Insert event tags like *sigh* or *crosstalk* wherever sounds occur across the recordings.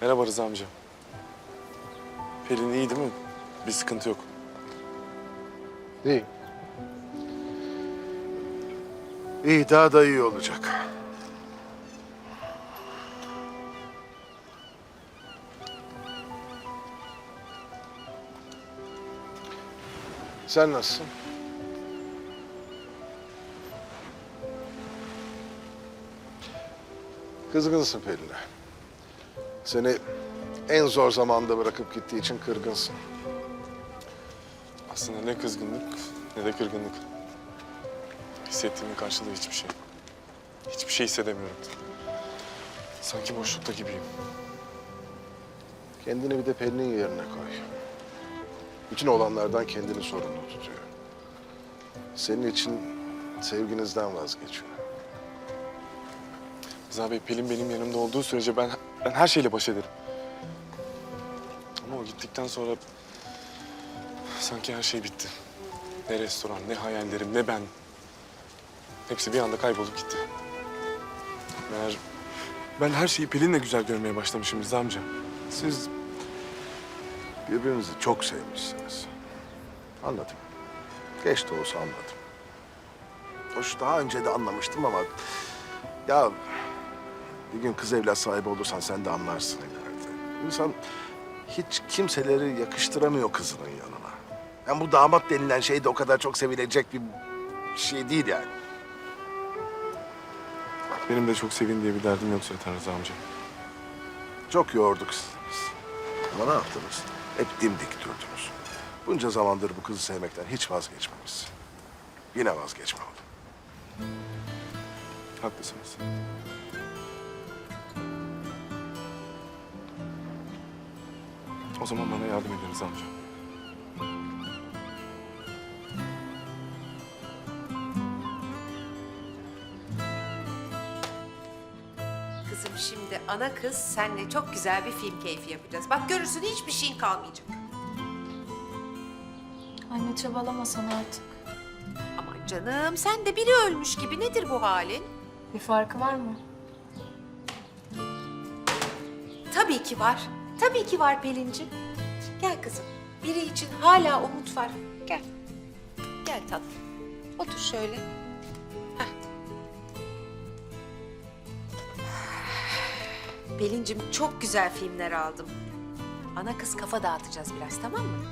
Merhaba Rıza amca. Pelin iyi değil mi? Bir sıkıntı yok. İyi. İyi, daha da iyi olacak. Sen nasılsın? Kızgınsın Pelin'e. Seni en zor zamanda bırakıp gittiği için kırgınsın. Aslında ne kızgınlık ne de kırgınlık. Hissettiğimin karşılığı hiçbir şey. Hiçbir şey hissedemiyorum. Sanki boşlukta gibiyim. Kendini bir de Pelin'in yerine koy. Bütün olanlardan kendini sorumlu tutuyor. Senin için sevginizden vazgeçiyor. Rıza Bey, Pelin benim yanımda olduğu sürece ben, ben her şeyle baş ederim. Ama o gittikten sonra sanki her şey bitti. Ne restoran, ne hayallerim, ne ben. Hepsi bir anda kaybolup gitti. Meğer ben her şeyi Pelin'le güzel görmeye başlamışım Rıza amca. Siz birbirinizi çok sevmişsiniz. Anladım. Geç de olsa anladım. Hoş daha önce de anlamıştım ama... Ya bir gün kız evlat sahibi olursan sen de anlarsın ileride. İnsan hiç kimseleri yakıştıramıyor kızının yanına. Yani bu damat denilen şey de o kadar çok sevilecek bir şey değil yani. Benim de çok sevin diye bir derdim yok zaten Rıza amca. Çok yorduk sizi biz. Ama ne yaptınız? Hep dimdik durdunuz. Bunca zamandır bu kızı sevmekten hiç vazgeçmemişsin. Yine vazgeçme oğlum. Haklısınız. O zaman bana yardım edin Rıza amca. Kızım şimdi ana kız senle çok güzel bir film keyfi yapacağız. Bak görürsün hiçbir şeyin kalmayacak. Anne çabalamasan artık. Aman canım sen de biri ölmüş gibi nedir bu halin? Bir farkı var mı? Tabii ki var. Tabii ki var Pelin'ciğim. Gel kızım. Biri için hala umut var. Gel. Gel tatlım. Otur şöyle. Pelin'cim çok güzel filmler aldım. Ana kız kafa dağıtacağız biraz tamam mı?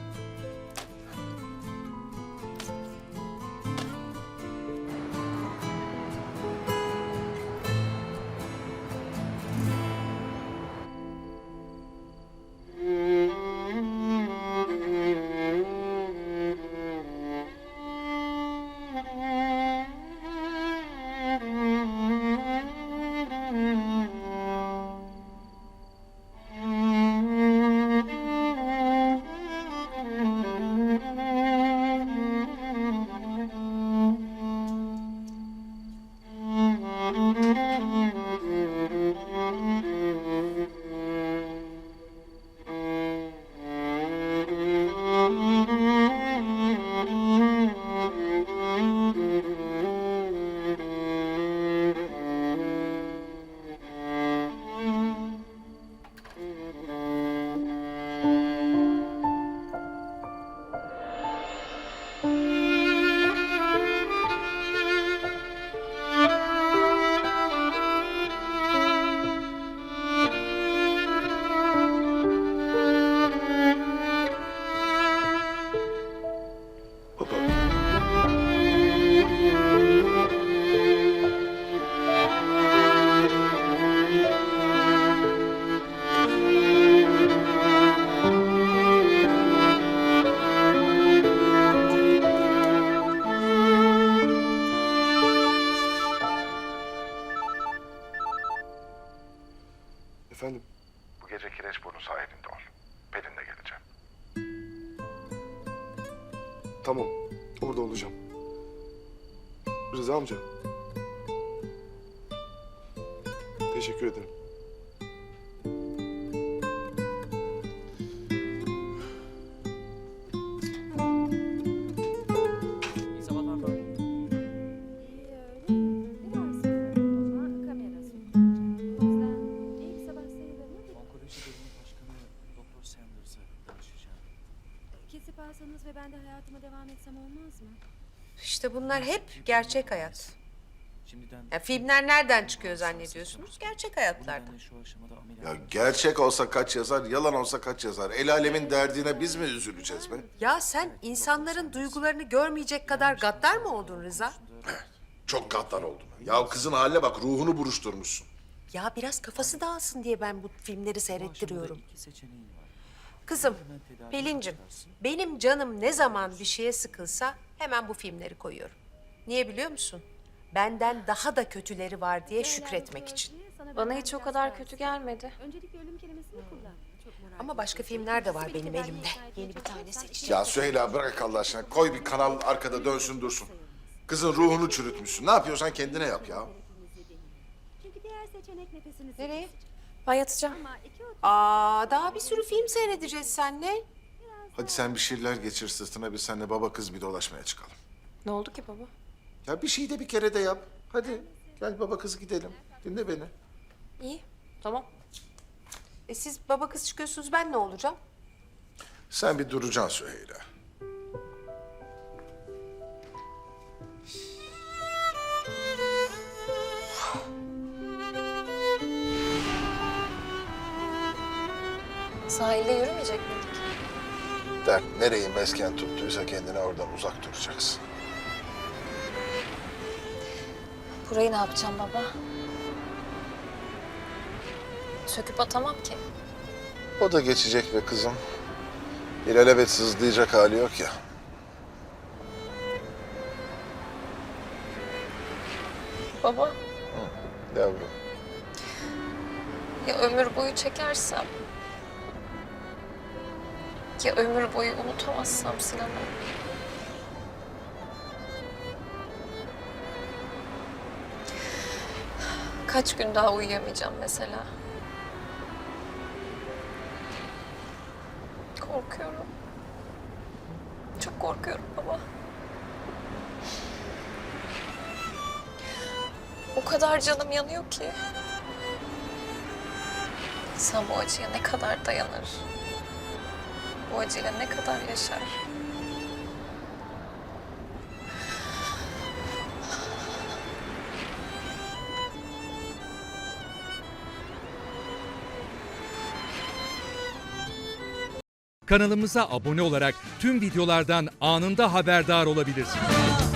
Tamam. Orada olacağım. Rıza amca. Teşekkür ederim. Bunlar hep gerçek hayat. Ya filmler nereden çıkıyor zannediyorsunuz? Gerçek hayatlardan. Ya gerçek olsa kaç yazar, yalan olsa kaç yazar? El alemin derdine biz mi üzüleceğiz be? Ya sen insanların duygularını görmeyecek kadar gaddar mı oldun Rıza? *clears throat* Çok gaddar oldum. Ya kızın haline bak, ruhunu buruşturmuşsun. Ya biraz kafası dağılsın diye ben bu filmleri seyrettiriyorum. Kızım, Pelin'cim, benim canım ne zaman bir şeye sıkılsa hemen bu filmleri koyuyorum. Niye biliyor musun? Benden daha da kötüleri var diye şükretmek için. Bana hiç o kadar kötü gelmedi. Öncelikle ölüm kelimesini kullan. Çok merak Ama başka filmler de var benim elimde. Yeni bir tane seçeceğim. Ya Süheyla bırak Allah aşkına. Koy bir kanal arkada dönsün dursun. Kızın ruhunu çürütmüşsün. Ne yapıyorsan kendine yap ya. Çünkü diğer seçenek nefesinizi Nereye? Ben yatacağım. Aa, daha bir sürü film seyredeceğiz seninle. Hadi sen bir şeyler geçir sırtına biz seninle baba kız bir dolaşmaya çıkalım. Ne oldu ki baba? Ya bir şey de bir kere de yap. Hadi gel baba kız gidelim. Dinle beni. İyi. Tamam. E siz baba kız çıkıyorsunuz, ben ne olacağım? Sen bir duracaksın Süheyla. Sahilde yürümeyecek miydik? Dert nereyi mesken tuttuysa kendine oradan uzak duracaksın. Burayı ne yapacağım baba? Söküp atamam ki. O da geçecek be kızım. İlelebet sızlayacak hali yok ya. Baba, Yavrum. ya ömür boyu çekersem? Ya ömür boyu unutamazsam Sinan'ı? Kaç gün daha uyuyamayacağım mesela? Korkuyorum. Çok korkuyorum baba. O kadar canım yanıyor ki. İnsan bu acıya ne kadar dayanır? Bu acıyla ne kadar yaşar? Kanalımıza abone olarak tüm videolardan anında haberdar olabilirsiniz.